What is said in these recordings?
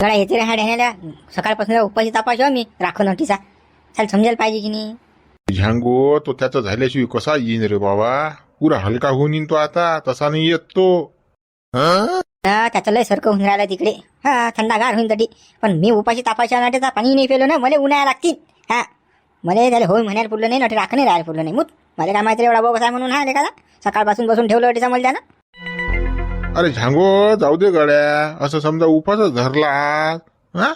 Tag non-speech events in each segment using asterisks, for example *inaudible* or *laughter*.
गळा येते रे हा ढेण्याला. सकाळपासून उपाशी तापाशी मी राखून नटीचा त्याला समजायला पाहिजे की नाही? झांगो तो त्याचा झाल्याशिवाय कसा येईन रे बाबा? पुरा हलका होऊन येईन तो आता. तसा नाही येत तो. हं? हा त्याचं लय सरकं होऊन राहिलं तिकडे. हा थंडागार होईन तटी पण मी उपाशी तापाच्या नाट्याचा पाणी नाही पेलो ना. मला उन्हाळ्या लागतील. हा. मला त्याला होय म्हणायला पुरलं नाही नटे राख नाही राहायला पुरलं नाही. मूत. मला काय माहिती रे एवढा बोगस आहे म्हणून हा लेखाला. सकाळपासून बसून ठेवलं अटीचा मला त्यानं अरे झांगो जाऊ दे गड्या. असं समजा उपासच धरला हा?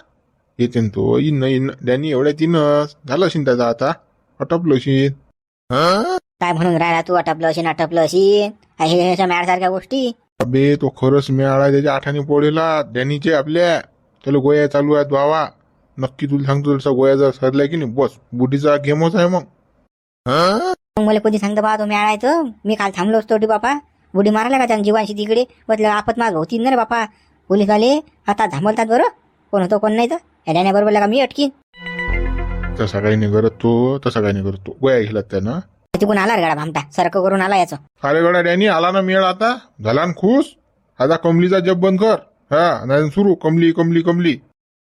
येते न तो इन इन त्यांनी एवढ्या तीनच. झालं असेल त्याचा आता? अटपलं असेल हं? काय म्हणून राहिला तू अटपलं अशी अटपलं अशी हे गोष्टी? अबे तो खरंच मिळाला त्याच्या आठाने पोळीला. डॅनीचे आपल्या. त्याला गोया चालू आहेत बाबा नक्की तुला सांगतो तसा गोया जर सरलाय की नाही बस. बुढीचा गेमच आहे मग. हं? मला कधी सांगतं बा तुम्ही आणायचं मी काल थांबलो असतो बापा. बुडी मारायला का त्यानं जीवांशी तिकडे. म्हटलं आपत माझ होती ना रे बापा. पोलीस आले आता थांबवतात बरं. कोण होतो कोण नाही तर. या बरोबर का मी अटकीन. तसा काही नाही करत तो तसा काही नाही करत तो. गोया घेतला त्यानं. तिकून आला रे गाडा भामटा. सरकं करून आला याचं. अरे गड्या डॅनी आला ना मेळ आता. झाला ना खुश. आता कमलीचा जब बंद कर. हा नाही सुरू. कमली कमली कमली.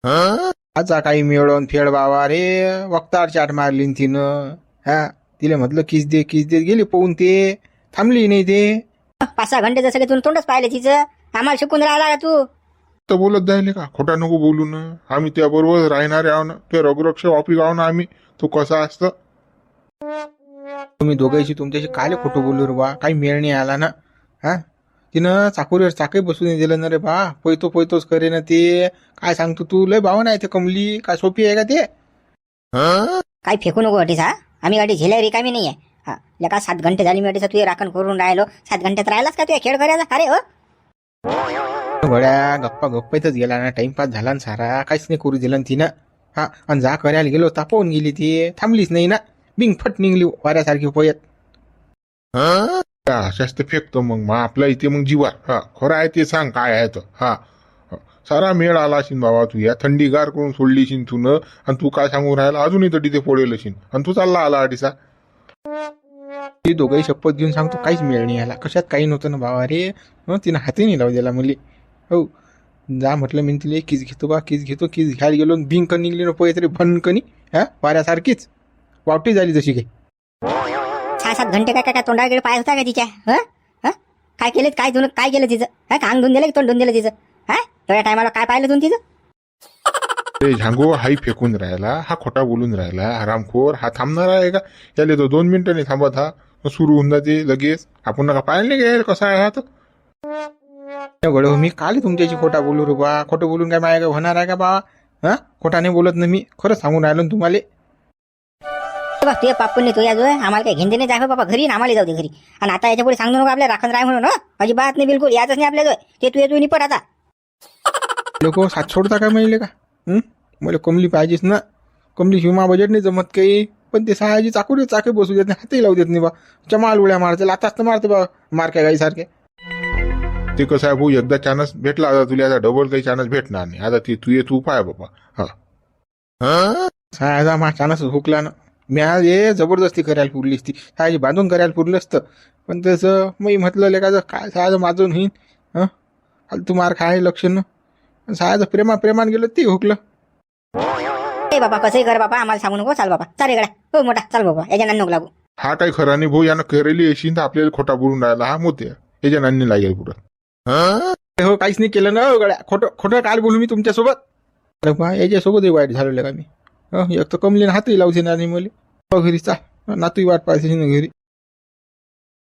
हं? आचा काही मिळवून फेड बाबा रे. वक्तार चाट मारली न तिनं. हा तिला म्हटलं किस दे किस दे. गेली पाहून ते. थांबली नाही ते. पाच सहा घंटे जसं की तुला तोंडच पाहिलं तिचं. आम्हाला शिकून राहिला का तू? तर बोलत जायले का? खोटा नको बोलू ना. आम्ही त्या बरोबर राहणारे आहो ना. ते रघुरक्ष ऑफिस आहो ना आम्ही. तो कसा असतं? तुम्ही दोघांशी तुमच्याशी काय खोटं बोलू रे बा? काही मेळ नाही आला ना. हा? तिनं चाकोरीवर चाकही बसू नाही दिलं ना रे बा. पैतो पैतोच करे ना ते. काय सांगतो तू? लय भावना आहे ते कमली. काय सोपी आहे का ते? हं? काही फेकू नको अटीस हा? आम्ही गाडी झेल्या रिकामी नाही आहे हा. लका सात घंटे झाली मी तू राखण करून राहिलो. सात घंट्यात राहिलास का तू खेळ करायचा अरे हो. घड्या गप्पा गप्पातच गेला ना. टाइमपास झाला ना सारा. काहीच नाही करू दिलं ना तिनं. हा आणि जा करायला गेलो तापवून गेली ती. थांबलीच नाही ना. बिंग फट निघली वाऱ्यासारखी पोयत. अशाच ते फेकतो मग. मग आपल्या इथे मग जीवा. हा खरं आहे ते सांग काय आहे तर. हा. सारा मेळ आला असेल बाबा तू. या थंडीगार करून सोडली असेल तू न. आणि तू काय सांगून राहिला? अजूनही तर तिथे पोडेल असेल आणि तू चालला आला अडीसा ती दोघंही शपथ घेऊन सांगतो काहीच मिळ नाही याला. कशात काही नव्हतं ना बाबा रे? हं, तिनं हाती नाही लावू दिला मुली. हो. जा म्हटलं मी तिला किस घेतो बा किस घेतो किस घ्यायला गेलो आणि बिंक निघली ना पोहे तरी भनकनी हा वाऱ्यासारखीच. वावटी झाली जशी काही. सहा सात घंटे काय काय काय तोंडाकडे पाय होता का तिच्या? हं? हं? काय केलं काय धुणं काय केलं तिचं? काय अंग धुवून दिलं की तोंड धुवून दिलं तिचं? हा? तेवढ्या टायमाला काय पाहिलं तुम्ही तिचं? ते झांगो हाही फेकून राहिला हा खोटा बोलून राहिला हरामखोर हा थांबणार आहे का? याले तो दोन मिनिटं नाही थांबत हा. मग सुरू होऊन जाते लगेच. आपण नका पाहिलं नाही काय कसा आहे हा तर? गड मी काल तुमच्याशी खोटा बोलू रे बा. खोटं बोलून काय माझ्या काय होणार आहे का बा? हा? खोटा नाही बोलत ना मी. खरंच सांगून राहिलो ना तुम्हाला. बघ तुझ्या पापून तू या जो आम्हाला काही घेंदे नाही. जाय बाबा घरी आम्हाला जाऊ दे घरी. आणि आता याच्यापुढे सांगू नको आपल्या राखण राय म्हणून हं? अजिबात नाही बिलकुल याच नाही आपल्या जो ते तू येतो निपट आता. लोक साथ सोडता काय म्हणले का? हं? मला कमली पाहिजेच ना. कमली शिवमा बजेट नाही जमत काही. पण ते सहाजी चाकूरी चाके बसू देत नाही हातही लावू देत नाही बा. चमाल उड्या मारते लाताच तर मारते बा मारक्या गाई सारखे ते कसं आहे भाऊ एकदा चान्स भेटला आता तुला आता डबल काही चान्स भेटणार नाही. आता ते तू ये तू पाय बाबा. हा. हं? सहाजा मा चानस हुकला ना. मी आज हे जबरदस्ती करायला पुरली असती. सहाजी बांधून करायला पुरलं असतं. पण तसं मी म्हटलं लेखाचं काय सहाजं माझून होईन हं? फालतू मार खाय लक्ष न. सहाजं प्रेमा प्रेमान गेलं ते हुकलं. ए बाबा कसंही कर बाबा? आम्हाला सांगू नको चाल बाबा. चाल इकडे. हो मोठा. चाल बाबा. याच्या नको लागू. हा काही खरा नाही भाऊ यानं करेली येशील तर आपल्याला खोटा बोलून राहिला. हा मोठे. याच्या नांनी लागेल पुढं. हं? काहीच नाही केलं ना हो गड्या. खोटं खोटं काल बोलू मी तुमच्यासोबत. अरे बा याच्यासोबतही वाईट झालेलं का मी? हं, एक तर कमलीनं हातही लावते ना नाही मला. हो घरी चाल नातूही वाट पाहिजे ना घरी.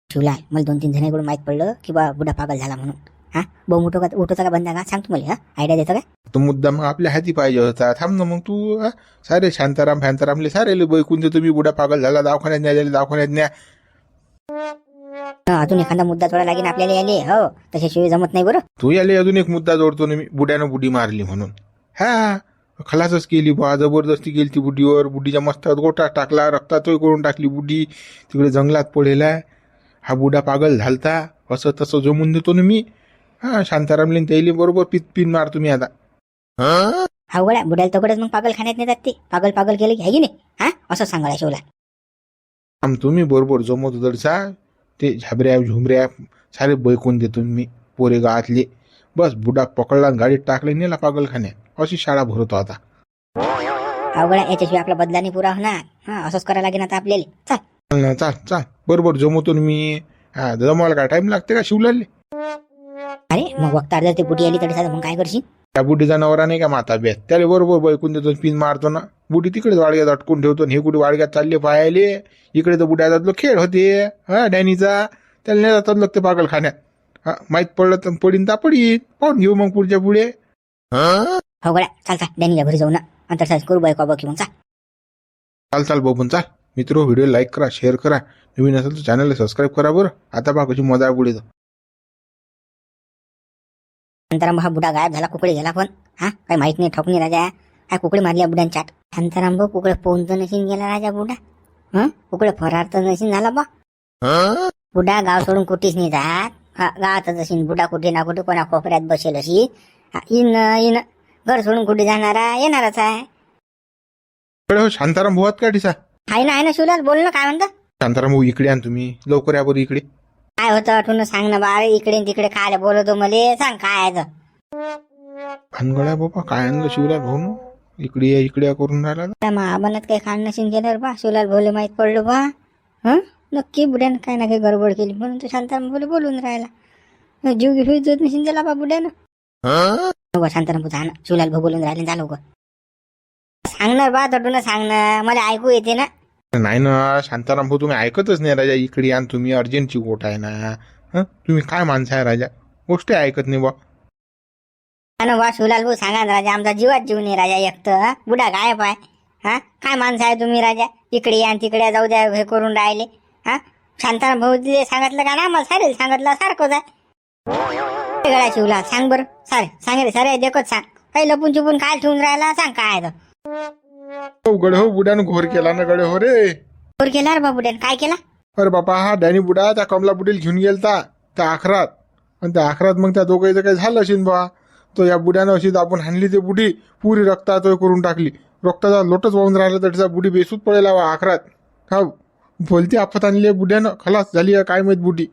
शिवलाल मला दोन तीन जणांकडून माहीत पडलं की बा बुडा पागल झाला म्हणून. हा? बहु मोठं का बंदा का सांग तू मला हा? आयडिया देतो का? तो मुद्दा मग आपल्या हाती पाहिजे होता. थांब ना मग तू हं? सारे शांताराम फॅंतारामले सारे बैकून देतो मी बुडा पागल झाला दवाखान्यात न्या झाले दवाखान्यात न्या. हं, अजून एखादा मुद्दा थोडा लागेल आपल्याला याले हो? तशाशिवाय जमत नाही बरं? तू याले अजून एक मुद्दा जोडतो ना मी बुड्यानं बुडी मारली म्हणून. हा खलासच केली बा जबरदस्ती केली ती बुडीवर. बुडीच्या मस्तात गोटा टाकला रक्तातोय करून टाकली बुडी. तिकडे जंगलात पडेला हा बुडा पागल झालता. असं तसं जमून देतो ना मी. हा शांतारामले त्याले बरोबर पित पिन मारतो मी आता. हं? अवघड्या बुडाला तकडच मग पागल खाण्यात नेतात ते. पागल पागल केलं की आहे की नाही? हा? असं सांगायला शिवला. आम तुम्ही बरोबर जमवतो दडसा ते झाबऱ्या झुमऱ्या सारे बैकून देतो मी पोरे गावातले बस बुडा पकडला आणि गाडीत टाकले नेला पागलखान्यात. अशी शाळा भरतो आता. अवघड आहे, याच्याशिवाय आपला बदला नाही पुरा होणार. हा असंच करायला लागेल आता आपल्याला. चल. चाल चाल चाल. बरोबर जमवतो ना मी. हा जमवायला काय टाइम लागते का शिवलाले? अरे मग वक्तार जर ते बुटी आली तरी साधं मग काय करशील? त्या बुढीचा नवरा नाही का माता बेत त्याला बरोबर बैकून देतो पिन मारतो ना. बुढी तिकडेच वाडग्यात अटकून ठेवतो आणि हे कुठे वाडग्यात चालले पाहायले? इकडे तर बुड्याचा खेळ होते. हा डॅनीचा. त्याला नाही जातात लोक ते पागल खाण्यात हा माहीत पडलं तर पडीन ता पडीन. पाहून घेऊ मग पुढच्या पुढे. आहे. चाल चाल डॅनीच्या घरी जाऊ ना. अंतर करू बायको मग चाल. चाल चाल बघून चाल. मित्र व्हिडिओ लाईक करा शेअर करा. नवीन असेल तर चॅनलला सबस्क्राईब करा बरं. आता पहा कशी मजा पुढे तर. शांताराम हा बुडा गायब झाला कुकडे गेला पण. हा काही माहीत नाही ठोक नाही राजा. काय कुकडे मारल्या बुड्यान चाट शांताराम भाऊ कुकडे पोहून तर नशीन गेला राजा बुडा. हं कुकडे फरार तर नशीन झाला बा. बुडा गाव सोडून कुठेच नाही जात. हा गावातच असेल बुडा कुठे ना कुठे कोणा कोपऱ्यात बसेल अशी. हा, इन इन. घर सोडून कुठे जाणारा येणारच आहे. हो शांताराम भाऊ का टिसा आहे ना आहे ना शिवलाल बोल ना काय म्हणतं? शांताराम भाऊ इकडे आण तुम्ही. लवकर या बरं इकडे. काय होतं आठवून सांग ना बा इकडे न तिकडे काय बोलतो मले. सांग काय आहे तर. भानगड्या बाबा काय आणलं शिवलाल भाऊ न इकडे या इकडे या करून राहिला त्या महाबनात काही खाण नशीन केलं बा. शिवलाल भोले माहीत पडलं बा. हं? नक्की बुड्यानं काय ना काही गडबड केली. म्हणून तो शांताराम भोले बोलून राहिला. जीव घेऊ देत नशीन त्याला बा बुड्यानं. बघा शांताराम भाऊ ना. शिवलाल भाऊ बोलून राहिले झालं गं सांगणार बा तटून सांगणार मला ऐकू येते ना. नाही ना शांताराम भाऊ तुम्ही ऐकतच नाही राजा इकडे आणि तुम्ही अर्जंटची गोट आहे ना. हं? तुम्ही काय माणसं आहे राजा? गोष्टी ऐकत नाही बा. ना बा शिवलाल भाऊ सांगा ना राजा आमचा जीवात जीव नाही राजा एक तर बुडा गायब आहे. हा? काय माणसं आहे तुम्ही राजा? इकडे या तिकडे या, जाऊ द्या हे करून राहिले. हा? शांताराम भाऊ जे सांगितलं का ना आम्हाला सारेल सांगितलं सारखंच आहे. गळा शिवला सांग बरं. सारे सांग रे सारे देखत सांग. काही लपून चुपून काय ठेवून राहिला सांग काय आहे तर गडे हो बुड्यानं घोर केला ना गडे हो रे. चोर केला रे बाबुड्यान काय केला? अरे बापा हा डॅनी बुडा त्या कमला बुडील घेऊन गेलता त्या आखरात. आणि त्या आखरात मग त्या दोघांचं काही झालं असेल बा तो या बुड्यानं अशी दाबून हाणली ते बुडी पुरी रक्तात करून टाकली. रक्ताचा लोटच वाहून राहिला तर तिचा बुडी बेसूत पडेला वा आखरात. हा बोलती आफत आणली बुड्यानं. खलास झाली काय माहीत बुडी.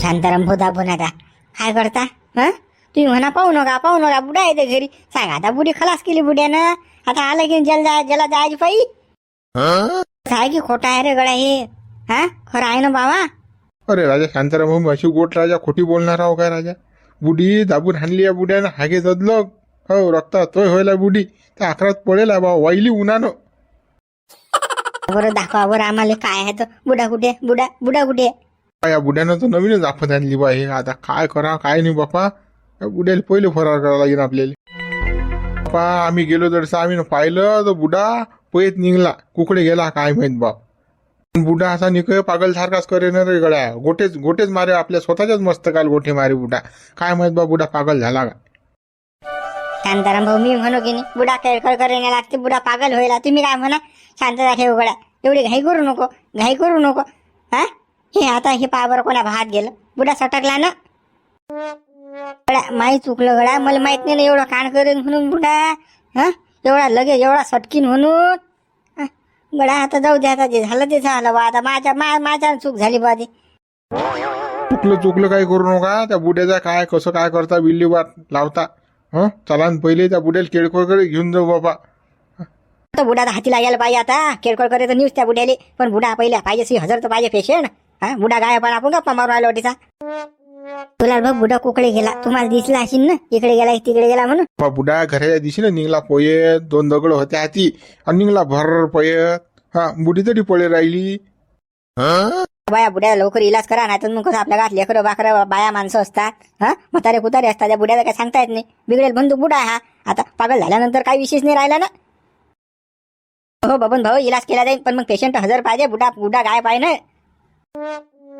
शांताराम भाऊ दाबून आता. काय करता? हा? तुम्ही म्हणा पाहू नका पाहू नका. बुडा येते घरी. सांग आता बुडी खलास केली बुड्यानं. आता आलं की जल जला जायची पायी आहे की खोटा आहे रे गळा हे? हा? खरं आहे ना बाबा? अरे राजा शांताराम भाऊ अशी गोट राजा खोटी बोलणार आहो काय राजा? बुडी दाबून हाणली आहे बुड्यानं हागे जदलं. हो रक्तात तोय व्हायला बुडी. त्या आखरात पडेल बा वाईली उन्हानं. बरं दाखवा बरं आम्हाला काय आहे तर. बुडा कुठे? बुडा बुडा कुठे? या बुड्यानं तर नवीनच आफत आणली बा हे. आता काय करा काय नाही बापा. या बुड्याला पहिले फरार करावं लागेल आपल्याला. बापा आम्ही गेलो तर आम्ही पाहिलं तर बुडा पयत निघला. कुकडे गेला काय माहीत बाप. बुडा असा निकय पागल सारखाच करे ना रे गड्या. गोटेच गोटेच मारे आपल्या स्वतःच्याच मस्तकाल गोठे मारे बुडा. काय माहीत बा बुडा पागल झाला का? शांताराम भाऊ मी म्हणू की नाही बुडा खेळखळ करायला लागते बुडा पागल व्हायला तुम्ही काय म्हणा? शांतता ठेव गड्या. एवढी घाई करू नको घाई करू नको. हा? हे आता हे पा बरं कोणा भात गेलं. बुडा सटकला ना? माही चुकलं गड्या मला माहीत नाही ना एवढं कान करेन म्हणून बुडा. हा? एवढा लगेच एवढा सटकीन म्हणून. गड्या आता जाऊ दे आता जे झालं ते झालं. बा आता माझ्या मा माझ्या चूक झाली बा ती चुकलं चुकलं काय करू नका. त्या बुड्याचा काय कसं काय करता बिल्ली वाट लावता. हं? चला न पहिले त्या बुड्याला केळकोळकडे घेऊन जाऊ बाबा. तर बुडा तर हाती लागायला पाहिजे आता. केळकोळ करे तर न्यूज त्या बुड्याले. पण बुडा पहिले पाहिजे सी हजर तर पाहिजे पेशंट हा? बुडा गाय पण आपण गप्पा मारून राहिलो तिचा तुला बघ बुडा कुकडे गेला. तुम्हाला दिसला असेल ना? इकडे गेला तिकडे गेला म्हणून. बुडा घराच्या दिशेने निघला पोयत दोन दगड होते हाती. आणि निघला भर पयत हा बुडी तरी पळे राहिली. बाया बुड्या लवकर इलाज करा नाही तर मग कसं आपल्या गावात लेकरं बाकरं बाया माणसं असतात? हा? म्हातारे कुतारे असतात त्या बुड्याला काय सांगता येत नाही. बिघडेल बंधू बुडा हा. आता पागल झाल्यानंतर काही विशेष नाही राहिला ना? हो बबन भाऊ इलाज केला जाईल पण मग पेशंट हजर पाहिजे बुडा बुडा गाय पाहिजे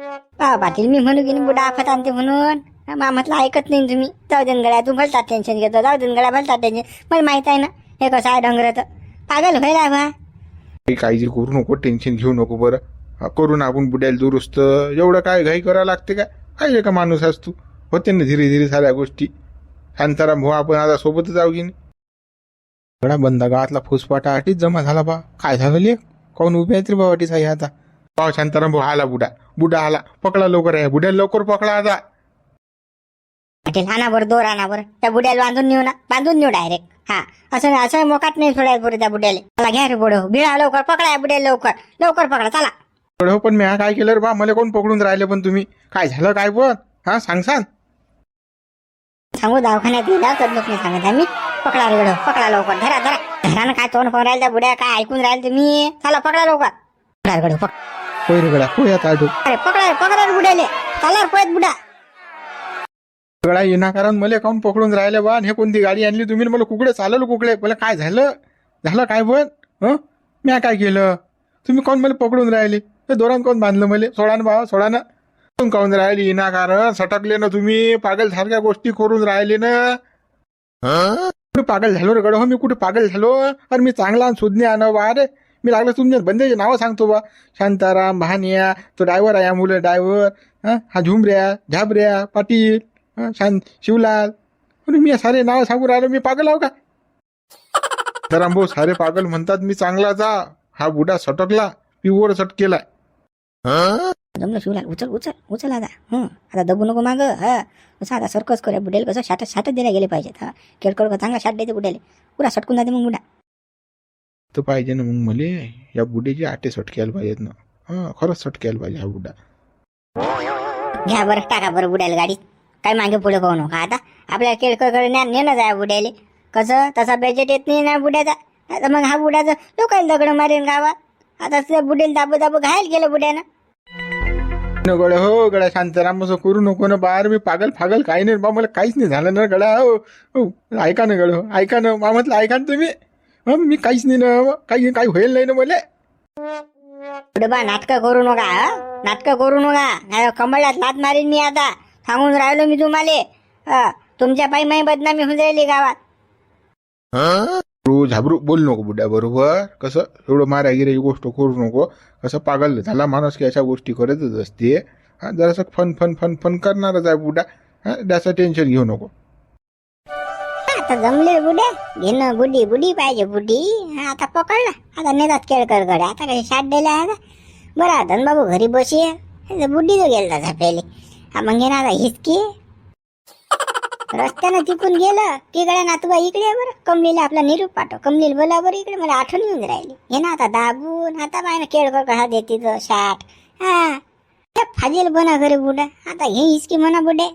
ना पाटील मी म्हणू की बुडा आफत आणते म्हणून. मा म्हटलं ऐकत नाही तुम्ही. जाऊ देन गड्या तू भलता टेन्शन घेतो. जाऊ देन गड्या भलतात टेन्शन मला माहीत आहे ना हे कसं आहे डंगर पागल व्हायला बा. काही काळजी करू नको टेन्शन घेऊ नको बरं. करू ना आपण बुड्याला दुरुस्त. एवढं काय घाई करावं लागते काय काय का माणूस असतो तू? होते ना धीरे धीरे साऱ्या गोष्टी. शांताराम भाऊ आपण आता सोबतच जाऊ की नाही? एवढा गावातला फुसपाटा आठीच जमा झाला बा. काय झालं ले कोण उभे आहेत रे बाबाटीच आहे आता? पाव शांताराम भाऊ आला बुडा. बुडा आला. पकडा लवकर आहे बुड्याला लवकर पकडा आता. पाटील बरं दोर बरं. त्या बुड्याला बांधून नेऊ ना. बांधून नेऊ डायरेक्ट हा. असं असं मोकात नाही सोडायला बरं त्या बुड्याला. चला घ्या रे बुडो. बिळा लवकर. पकडा या बुड्याला लवकर. लवकर पकडा. चला. हो पण मी हा काय केलं रे बा? मला कोण पकडून राहिले पण तुम्ही? काय झालं काय पण? हा सांगसान सांगू. दवाखान्यात गेला तर लोक नाही सांगत आम्ही. पकडा रे गडो पकडा लवकर. धरा धरा. धरानं काय तोंड पकडायला त्या बुड्या काय ऐकून राहील तुम्ही चला पकडा लवकर. पकडा रे गडो पकड. होय रे गडा होय आता आठवत अरे पकडा रे, पकडा रे बुड्याले. चला रे पळत बुडा गडा विनाकारण मला काऊन पकडून राहिले बा? आणि हे कोणती गाडी आणली तुम्ही? मला कुकडे चालवलं कुकडे. मला काय झालं? झालं काय पण? हं? मी काय केलं? तुम्ही कोण मला पकडून राहिले? ते दोरान कोण बांधलं मला? सोडा ना बाबा सोडा ना. कोण काऊन राहिली विनाकारण सटकले ना तुम्ही. पागल सारख्या गोष्टी करून राहिले ना. कुठे पागल झालो रे गड हो मी कुठे पागल झालो? अरे मी चांगला आणि सुज्ञ आणव बा अरे मी लागलं तुमच्या बंदेचे नावं सांगतो बा. शांताराम भानिया तो ड्रायव्हर आहे मुलं ड्रायव्हर हा? झुमऱ्या झाबऱ्या पाटील हं, शांत शिवलाल. मी सारे नाव सांगू राहिलो. मी पागल आहो का? *laughs* तर भाऊ सारे पागल म्हणतात मी चांगला जा. हा बुडा सटकला. पिवळ सटकेलाय जमलं शिवलाल. उचल उचल उचल आता. हं. आता दबू नको माग हा. कसं आता सर्कस करूया बुडेल कसं? शाट शाटच दिल्या गेले पाहिजेत हा. केळकड का चांगला शाट द्यायचे बुडेले. पुरा सटकून जाते मग बुडा. तर पाहिजे ना मग मले या बुड्याची आटे सटक्याला पाहिजेत ना. हा खरंच सटक्याला पाहिजे हा बुडा. घ्या बरं टाका बरं बुडायला गाडी. काय मागे पुढे पाहू नका. आता आपल्याला केळकडे नेणं जाय बुड्याले. कसं? तसा बजेट येत नाही ना बुड्याचा. आता मग हा बुड्याचं लोकांना दगड मारेन गावात. आता त्या बुडेल दाबू दाबू घायल गेलं बुड्यानं. न गड्या हो गड्या शांताराम असं करू नको ना. बाहेर मी पागल फागल काही नाही. बा मला काहीच नाही झालं ना गड्या हो. हो ऐका ना गड ऐका ना मा म्हटलं ऐका ना तुम्ही. हं, मी काहीच नाही ना काही काही होईल नाही ना मला. बा नाटकं करू नका हं? नाटकं करू नका. नाही कमळात लात मारीन मी आता. सांगून राहिलो मी तुम्हाला. हं, तुमच्या पायी माही बदनामी होऊन राहिली गावात. तू झाबरू बोल नको बुड्या बरोबर? कसं? एवढं मारा गिराची गोष्ट करू नको. कसं पागल झाला माणूस की अशा गोष्टी करतच असते. हा जरासं फन फन फन फन करणारच आहे बुड्या. हा त्याचं टेन्शन घेऊ नको. आता जमले बुडे घेणं बुडी बुडी पाहिजे बुडी हा आता पकडला आता नेतात केळकरकडे आता कशी शाट दिला आहे आता बरं आता बाबू घरी बसी बुडी जो गेला झपेले. हा मग घे ना आता रस्त्यानं तिकून गेलं. की गळ्या नातूबा इकडे बरं. कमलीला आपला निरूप पाठव. कमलीला बोला बरं इकडे. मला आठवण येऊन राहिली. हे ना आता दाबून आता पाय केळकर हा देते तो शाट. हा. फाजेल फाजील बना घरी बुडा आता हे हिचकी म्हणा बुडे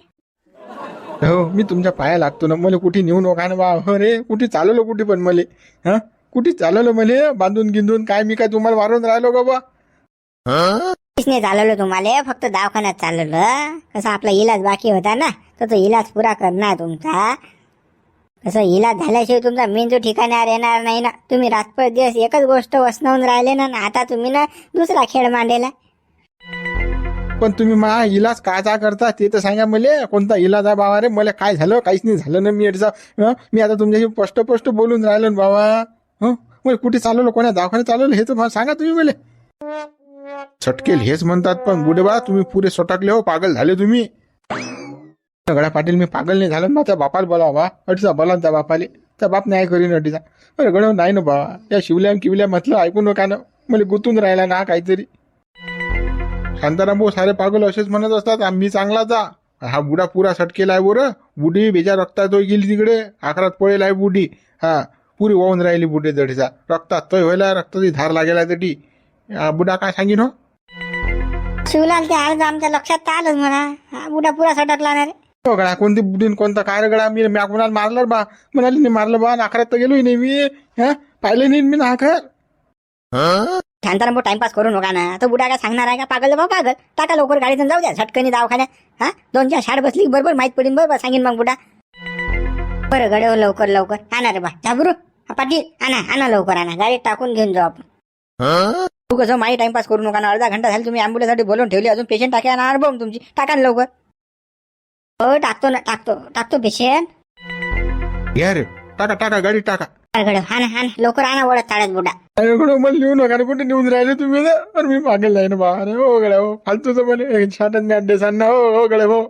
हो मी तुमच्या पाया लागतो ना. मला कुठे नेऊ नका ना बा. हो रे कुठे चालवलं कुठे पण मले? हा? कुठे चालवलं मले? बांधून गिंधून काय मी काय तुम्हाला वारून राहिलो का बा? काहीच नाही चालवलं तुम्हाला फक्त दवाखान्यात चालवलं. कसं आपला इलाज बाकी होता ना तर तो इलाज पुरा करणार तुमचा. कसं इलाज झाल्याशिवाय तुमचा मेंदू ठिकाणावर येणार नाही ना. तुम्ही रातभर दिवस एकच गोष्ट वसनावून राहिले ना आता तुम्ही ना दुसरा खेळ मांडलेला पण तुम्ही मा इलाज काचा करता ते तर सांगा मला. कोणता इलाज आहे बाबा रे? मला काय झालं? काहीच नाही झालं ना मी याचा मी आता तुमच्याशी स्पष्ट स्पष्ट बोलून राहिलो ना बाबा. हं? मला कुठे चालवलं? कोणा दवाखान्यात चालवलं? हे तर सांगा तुम्ही मला. सटकेल हेच म्हणतात पण बुडेबा तुम्ही पुरे सटकले हो पागल झाले तुम्ही. गडा पाटील मी पागल नाही झालो ना त्या बापाला बोला बा. अडीचा बोला त्या बापाले. त्या बाप नाही करीन अडीचा अरे गड नाही ना बाबा. या शिवल्या किवल्या म्हटलं ऐकू नका ना. मला गुंतून राहिला ना काहीतरी. शांताराम भाऊ सारे पागल असेच म्हणत असतात आम्ही चांगला जा. हा बुडा पुरा सटकेला आहे बोर. बुडी बेजा रक्तात तो गेली तिकडे. आकारात पडेल आहे बुडी. हा पुरी वाहून राहिली बुडे दडीचा रक्तात तोय व्हायला रक्ताची धार लागेला तटी. बुडा काय सांगीन हो? शिवलाल ते आज आमच्या लक्षात तर आलंच म्हणा. हा बुडा पुरा सटकला ना हो गळा कोणती बुडीन कोणता काय गळा? मी म्या कुणाला मारलं बा? म्हणाली नाही मारलं बा आकारात तर गेलोय नाही मी. हा पाहिलं नाही मी ना आकार शांताराम भाऊ टाइमपास करू नका ना? तो बुडा काय सांगणार आहे का? पागल भाऊ पागल. टाका लवकर गाडीतून जाऊ द्या. झटकनी दवाखान्यात. हा? दोन चार शाड बसली बरोबर माहीत पडीन बरोबर सांगेन मग बुडा बरं गडे हो, लवकर लवकर. आणा रे बा. झाबरू पाटील. आणा आणा लवकर. आणा गाडीत टाकून घेऊन जाऊ आपण. तू कसं माही टाइमपास करू नका ना? अर्धा घंटा झाला तुम्ही ॲम्ब्युलन्ससाठी बोलून ठेवली. अजून पेशंट टाक्या ना बघ तुमची. टाका ना लवकर. हो टाकतो ना. टाकतो. टाकतो पेशंट घ्या रे. टाका टाका. गाडी टाका. गड आणा आणा लवकर आणा वडत ताळ्यात बुडा. अरे गड्या, मला लिहू नका कुठे नेऊन राहिले तुम्ही ना? अरे मी मागेल नाही ना बा. अरे हो गड्या हो. फालतूच मला शाटन मी अड्डे सांग ना. हो हो गड्या हो.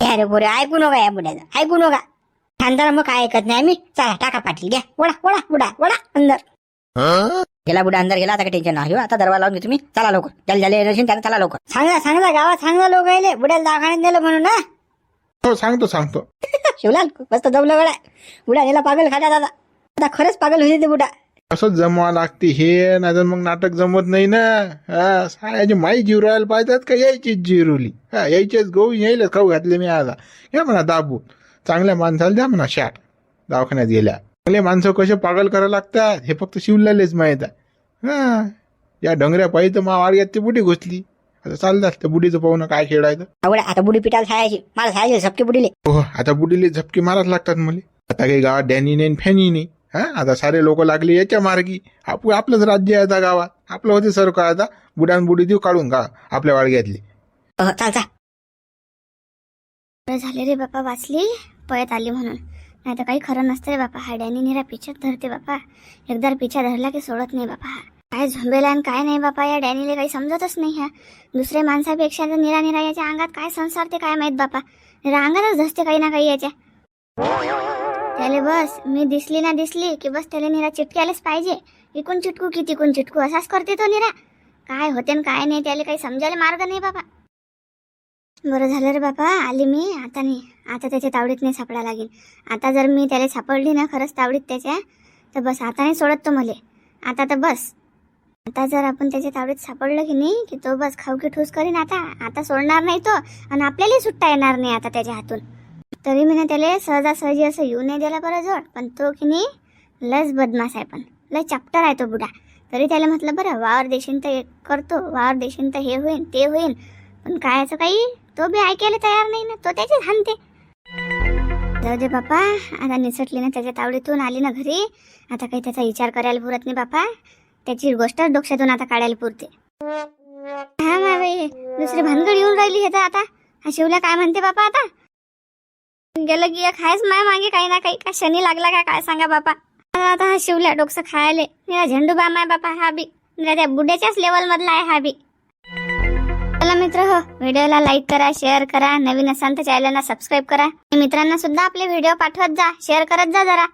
घ्या रे पोरे ऐकू नका या बुड्याचं. ऐकू नका. शांताराम मग काय ऐकत नाही आम्ही. चला टाका पाटील घ्या. वडा वडा बुडा वडा अंदर. गेला बुडा अंदर गेला. आता काही टेन्शन नाही. हो, आता दरवाजा लावून घे तुम्ही चला लवकर. त्याला झाले नशीन त्याला चला लवकर. सांगा सांगा गावात सांगा लोक यायले. बुड्याला दवाखान्यात नेलं म्हणून ना हो सांगतो सांगतो. *laughs* शिवलाल मस्त जमलं गड्या. बुडा याला पागल खात्यात आता. आता खरंच पागल होईल ते बुडा. असंच जमवा लागते हे? नाही मग नाटक जमत नाही ना. हा सायाची माई जीव राहायला पाहिजेत का यायचीच जिरवली हा यायचेच गहू यायलाच खाऊ घातले मी आता घ्या म्हणा दाबून. चांगल्या माणसाला द्या म्हणा शाट. दवाखान्यात गेल्या. चांगले माणसं कसे पागल करायला लागतात? हे फक्त शिवलालेच माहीत आहे. हा या डोंगऱ्या पाहिजे तर मा वाडग्यात ती बुडी घुसली. आता चालतात त्या बुडीचं पाहून काय खेळायचं? आवडा आता बुडी पिटाला खायची मला खायची झपके बुडीले. हो आता बुडीले झपके माराच लागतात मला. आता काही गावात डॅनी नाही फॅनी नाही हा? आता सारे लोक लागले याच्या मार्गी. आप आपलंच राज्य आहे आता गावात. आपलं होते सरकार आता. बुडान बुडी देऊ काढून का आपल्या वाडग्यातली. अह, चाल चाल. बरं झाले रे बापा वाचली. पळत आली म्हणून. नाही तर काही खरं नसतं रे बापा. हा डॅनी निरा पिछत धरते बापा. एकदा पिछा धरला की सोडत नाही बापा हा. काय झोंबेला आणि काय नाही बापा. या डॅनीला काही समजतच नाही ह्या दुसऱ्या माणसापेक्षा तर निरा निरा याच्या अंगात काय संसार ते काय माहीत बापा. निरा अंगातच धसते काही ना काही याच्या. त्याले बस मी दिसली ना दिसली की बस त्याला निरा चिटक्यालाच पाहिजे. इकून चिटकू की तिकून चिटकू असाच करते तो निरा. काय होते न काय नाही त्याला काही समजायला मार्ग नाही बाबा. बरं झालं रे बापा आली मी आता नाही. आता त्याच्या तावडीत नाही सापडा लागेल. आता जर मी त्याला सापडली ना खरंच तावडीत त्याच्या तर बस आता नाही सोडत तो मले. आता तर बस. आता जर आपण त्याच्या तावडीत सापडलं की नाही की तो बस खाऊ की ठूस करीन आता. आता सोडणार नाही तो आणि आपल्यालाही सुट्टा येणार नाही आता त्याच्या हातून. तरी मी ना त्याला सहजासहजी असं येऊ नाही दिला बरं जोड पण तो की नाही लस बदमाश आहे पण. लय चाप्टर आहे तो बुडा. तरी त्याला म्हटलं बरं वावर देशीन तर हे करतो वावर देशीन तर हे होईन ते होईन. पण काय असं काही? तो बी ऐकायला तयार नाही ना तो त्याचे हानते जाऊ दे बापा आता निसटली ना त्याच्या तावडीतून आली ना घरी. आता काही त्याचा विचार करायला पुरत नाही बापा. त्याची गोष्टच डोक्यातून आता काढायला पुरते. हा मा दुसरी भानगड येऊन राहिली हे तर आता. हा शिवला काय म्हणते बापा आता? गेलं की खायच माय मागे काही ना काही. का शनी लागला का काय सांगा बापा. आता हा शिवल्या डोकसं खायले. निरा झेंडू बा माय बापा हा बी. निरा त्या बुड्याच्याच लेवल मधला आहे हा बी. चला मित्र हो व्हिडिओला लाईक करा शेअर करा. नवीन असाल तर चॅनलला सबस्क्राईब करा. मित्रांना सुद्धा आपले व्हिडिओ पाठवत जा. शेअर करत जा जरा.